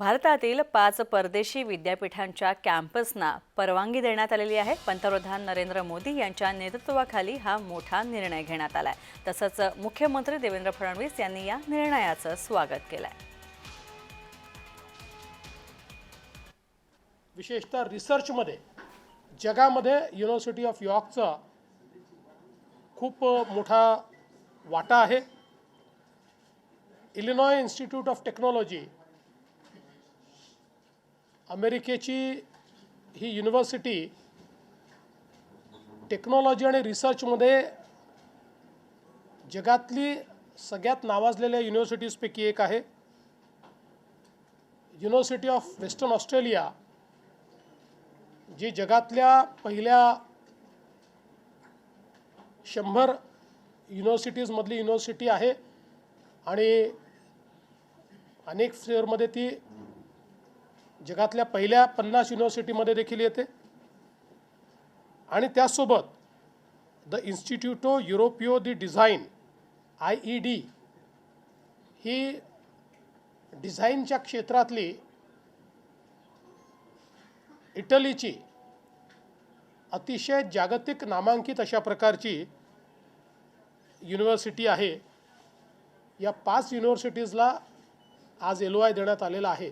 भारतातील पाच परदेशी विद्यापीठांच्या कॅम्पसना परवानगी देण्यात आलेली आहे. पंतप्रधान नरेंद्र मोदी यांच्या नेतृत्वाखाली हा मोठा निर्णय घेण्यात आलाय. तसंच मुख्यमंत्री देवेंद्र फडणवीस यांनी या निर्णयाचं स्वागत केलंय. विशेषतः रिसर्चमध्ये जगामध्ये युनिव्हर्सिटी ऑफ यॉर्कचा खूप मोठा वाटा आहे. इलिनॉय इन्स्टिट्यूट ऑफ टेक्नॉलॉजी अमेरिकेची ही युनिव्हर्सिटी टेक्नॉलॉजी आणि रिसर्चमध्ये जगातली सगळ्यात नावाजलेल्या युनिव्हर्सिटीजपैकी एक आहे. युनिव्हर्सिटी ऑफ वेस्टर्न ऑस्ट्रेलिया जी जगातल्या पहिल्या शंभर युनिव्हर्सिटीजमधली युनिव्हर्सिटी आहे आणि अनेक फेअरमध्ये ती जगातल्या पहिल्या पन्नास युनिव्हर्सिटीमध्ये देखील येते. आणि त्याचसोबत the Istituto Europeo di Design I E D ही डिझाईनच्या क्षेत्रातली इटलीची अतिशय जागतिक नामांकित अशा प्रकारची युनिव्हर्सिटी आहे. या पाच युनिव्हर्सिटीजला आज एल ओ आय देण्यात आलेला आहे.